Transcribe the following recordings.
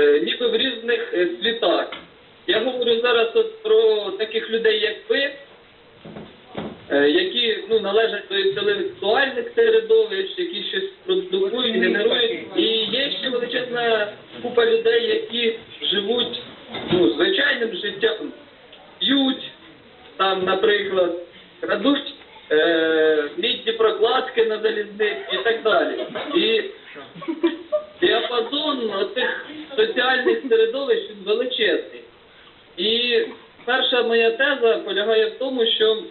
е, ніби в різних е, світах. Я говорю зараз от про таких людей, як ви, е, які ну, належать до інтелектуальних середовищ, які щось продукують, генерують. І є ще величезна купа людей, які живуть ну, звичайним життям, п'ють, там, наприклад, крадуть е, мідні прокладки на залізниці і так далі. І діапазон цих соціальних середовищ він величезний. І перша моя теза полягає в тому, що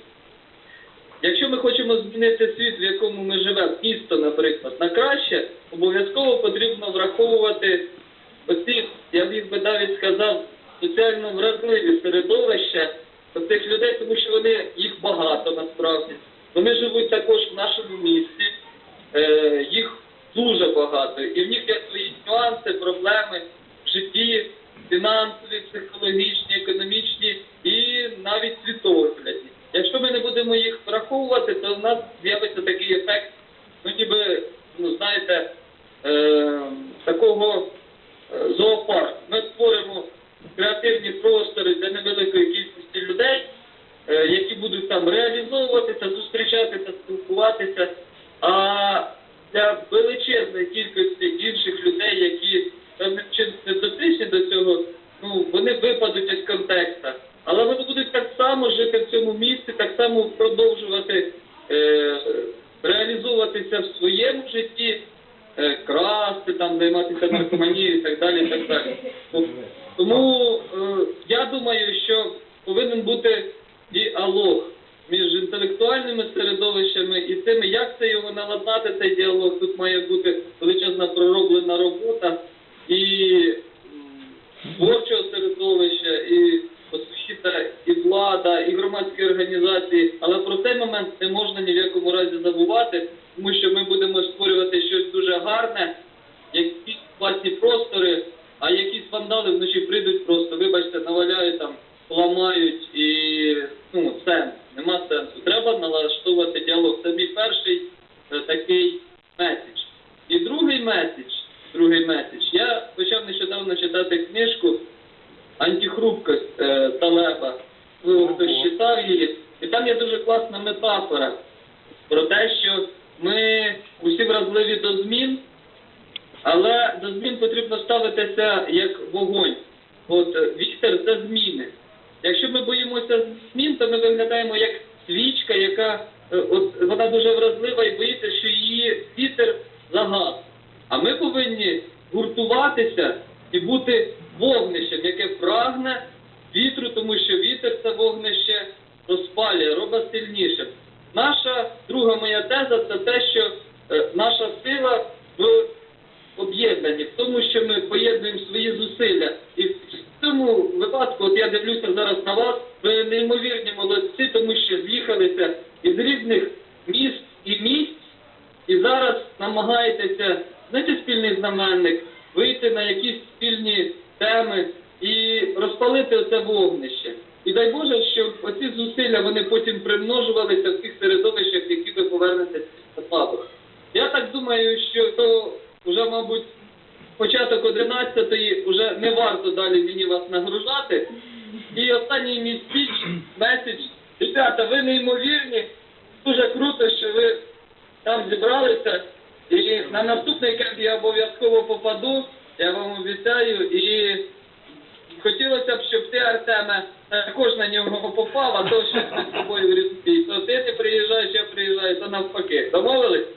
якщо ми хочемо змінити світ, в якому ми живемо, місто, наприклад, на краще, обов'язково потрібно враховувати оці, я б би навіть сказав, соціально вразливі середовища цих людей, тому що вони їх багато насправді. Вони живуть також в нашому місті, е, їх дуже багато, і в них є свої нюанси, проблеми фінансові, психологічні, економічні і навіть світоглядні. Якщо ми не будемо їх враховувати, то в нас з'явиться такий ефект, ну ніби, ну знаєте, е, такого е, зоопарку. Ми створимо креативні простори для невеликої кількості людей, е, які будуть там реалізовуватися, зустрічатися, спілкуватися. А для величезної кількості інших людей, які певним чином не дотичні до цього, ну вони випадуть із контексту. Але вони будуть так само жити в цьому місці, так само продовжувати е, реалізовуватися в своєму житті, е, красти, там, займатися наркоманією і так далі. Так далі. Тому е, я думаю, що повинен бути діалог між інтелектуальними середовищами і тими, як це його наладнати, цей діалог. Тут має бути величезна пророблена робота і м, творчого середовища, і освіта, і влада, і громадські організації. Але про цей момент не можна ні в якому разі забувати, тому що ми будемо створювати щось дуже гарне, якісь власні простори, а якісь вандали вночі прийдуть просто, вибачте, наваляють там, поламають і ну, сенс, нема сенсу. Треба налаштовувати діалог. Це мій перший е, такий меседж. І другий меседж, другий меседж. Я почав нещодавно читати книжку Антихрупкость е, Талеба. Можливо, хтось читав її. І там є дуже класна метафора про те, що ми усі вразливі до змін, але до змін потрібно ставитися як вогонь. От е, вітер це зміни. Якщо ми боїмося змін, то ми виглядаємо як свічка, яка е, от вона дуже вразлива і боїться, що її вітер загас. А ми повинні гуртуватися і бути вогнищем, яке прагне вітру, тому що вітер це вогнище розпалює, робить сильнішим. Наша друга моя теза це те, що е, наша сила в об'єднані, в тому, що ми поєднуємо свої зусилля. І в цьому випадку, от я дивлюся зараз на вас, ви неймовірні молодці, тому що з'їхалися із різних міст і місць, і зараз намагаєтеся знайти спільний знаменник, вийти на якісь спільні теми і розпалити оце вогнище. І дай Боже, щоб оці зусилля вони потім примножувалися в тих середовищах, які ви повернетеся на табор. Я так думаю, що то вже, мабуть, початок 11-ї вже не варто далі мені вас нагружати. І останній мій спіч, меседж. Ребята, ви неймовірні, дуже круто, що ви там зібралися. І на наступний кемп я обов'язково попаду, я вам обіцяю. І хотілося б, щоб ти, Артеме, також на нього попав, а то щось з тобою в різні. То ти не приїжджаєш, я приїжджаю, то навпаки. Домовились?